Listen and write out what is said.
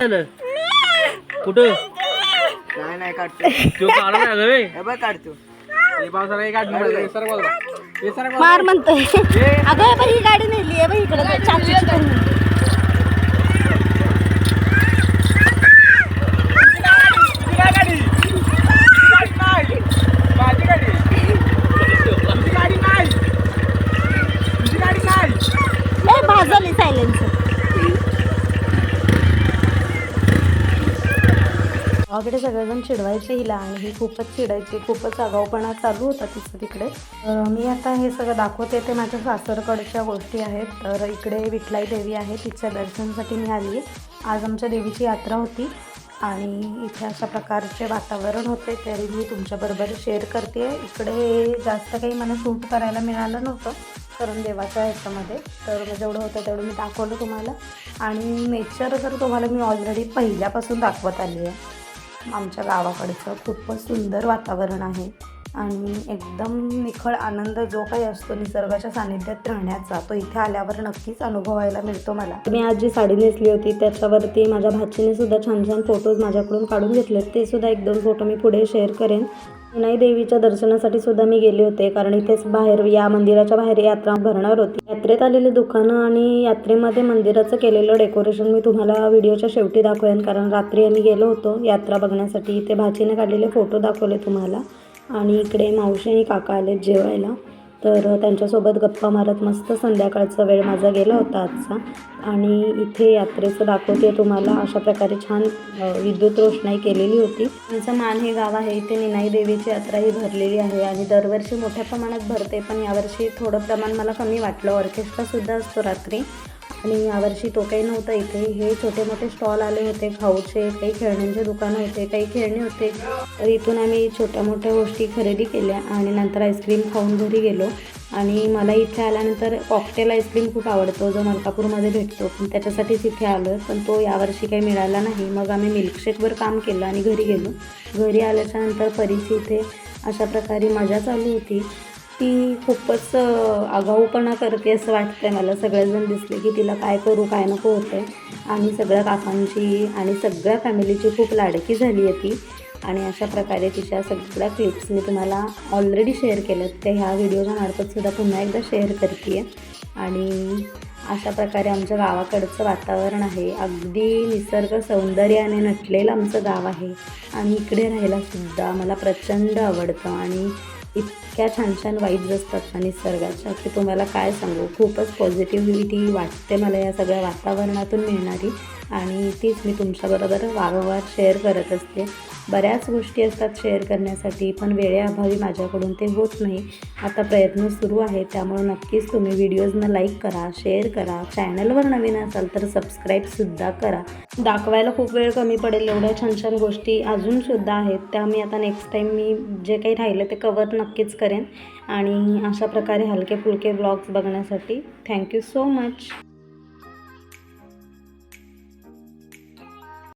झालं कुठं? नाही नाही काढतो. तो काढा नाही आलं बे. हे बघ काढतो. हे पावसाला हे काढ हे सर बाजूला. हे सर बाजूला. मार म्हणतोय. अगं हे बघ ही गाडी नेली आहे बघ इकडे चाचूची पण. ए भाजली सायलेन्स गावाकडे सगळेजण चिडवायचे हिला आणि ही खूपच चिडायची खूपच आगाऊपणा चालू होता तिचं तिकडे. मी आता हे सगळं दाखवते ते माझ्या सासरकडच्या गोष्टी आहेत. तर इकडे विठलाई देवी आहे तिच्या दर्शनासाठी मी आली. आहे आज आमच्या देवीची यात्रा होती आणि इथे अशा प्रकारचे वातावरण होते तरी मी तुमच्याबरोबर शेअर करते इकडे जास्त काही मला शूट करायला मिळालं नव्हतं कारण देवाच्या ह्याच्यामध्ये. तर जेवढं होतं तेवढं मी दाखवलं तुम्हाला. आणि नेचर जर तुम्हाला मी ऑलरेडी पहिल्यापासून दाखवत आली आहे. आमच्या गावाकडचं खूपच सुंदर वातावरण आहे. आणि एकदम निखळ आनंद जो काही असतो निसर्गाच्या सानिध्यात राहण्याचा तो इथे आल्यावर नक्कीच अनुभवायला मिळतो मला. मी आज जी साडी नेसली होती त्याच्यावरती माझ्या भाचीने सुद्धा छान छान फोटोज माझ्याकडून काढून घेतले ते सुद्धा एक दोन फोटो मी पुढे शेअर करेन. नाही देवीच्या दर्शनासाठी सुद्धा मी गेले होते कारण इथेच बाहेर या मंदिराच्या बाहेर यात्रा भरणार होती. यात्रेत आलेली दुकानं आणि यात्रेमध्ये मंदिराचं केलेलं डेकोरेशन मी तुम्हाला व्हिडिओच्या शेवटी दाखवेन कारण रात्री आम्ही गेलो होतो यात्रा बघण्यासाठी. इथे भाचीने काढलेले फोटो दाखवले तुम्हाला. आणि इकडे मावशी आणि काका आले जेवायला. तर त्यांच्यासोबत गप्पा मारत मस्त संध्याकाळचा वेळ माझा गेला होता आजचा. आणि इथे यात्रेचं दाखवते तुम्हाला. अशा प्रकारे छान विद्युत रोषणाई केलेली होती. त्यांचं मान हे गाव आहे. इथे निनाई देवीची यात्रा ही भरलेली आहे आणि दरवर्षी मोठ्या प्रमाणात भरते. पण यावर्षी थोडं प्रमाण मला कमी वाटलं. ऑर्केस्ट्रासुद्धा असतो रात्री. आणि यावर्षी तो काही नव्हता इथे. हे छोटे मोठे स्टॉल आले होते खाऊचे काही खेळण्यांचे दुकानं होते काही खेळणे होते. तर इथून आम्ही छोट्या मोठ्या गोष्टी खरेदी केल्या आणि नंतर आईस्क्रीम खाऊन घरी गेलो. आणि मला इथे आल्यानंतर कॉकटेल आईस्क्रीम खूप आवडतो जो मलकापूरमध्ये भेटतो. पण त्याच्यासाठीच इथे आलो आहे पण तो यावर्षी काही मिळाला नाही. मग आम्ही मिल्कशेकवर काम केलं आणि घरी गेलो. घरी आल्याच्यानंतर परीची इथे अशा प्रकारे मजा चालू होती. ती खूपच आगाऊपणा करते असं वाटतंय मला. सगळेजण दिसले की तिला काय करू काय नको होते आम्ही सगळ्या काकांची आणि सगळ्या फॅमिलीची खूप लाडकी झाली आहे ती. आणि अशा प्रकारे तिच्या सगळ्या क्लिप्स मी तुम्हाला ऑलरेडी शेअर केल्यात. ते ह्या व्हिडिओच्या सुद्धा पुन्हा एकदा शेअर करते आहे आणि अशा प्रकारे आमच्या गावाकडचं वातावरण आहे. अगदी निसर्ग सौंदर्याने नटलेलं आमचं गाव आहे. आणि इकडे राहायला सुद्धा मला प्रचंड आवडतं. आणि इतक्या छान छान वाईब्स असतात ना निसर्गाच्या की तुम्हाला काय सांगू? खूपच पॉझिटिव्हिटी वाटते मला या सगळ्या वातावरणातून मिळणारी. आणि तीच मी तुमच्याबरोबर वारंवार शेअर करत असते. बऱ्याच गोष्टी असतात शेअर करण्यासाठी पण वेळेअभावी माझ्याकडून ते होत नाही. आता प्रयत्न सुरू आहे त्यामुळे नक्कीच तुम्ही व्हिडिओजना लाईक करा शेअर करा. चॅनलवर नवीन असाल तर सबस्क्राईबसुद्धा करा. दाखवायला खूप वेळ कमी पडेल एवढ्या छान छान गोष्टी अजूनसुद्धा आहेत. त्या मी आता नेक्स्ट टाईम मी जे काही राहिलं ते कवर नक्कीच करेन. आणि अशा प्रकारे हलके फुलके ब्लॉग्स बघण्यासाठी थँक्यू सो मच.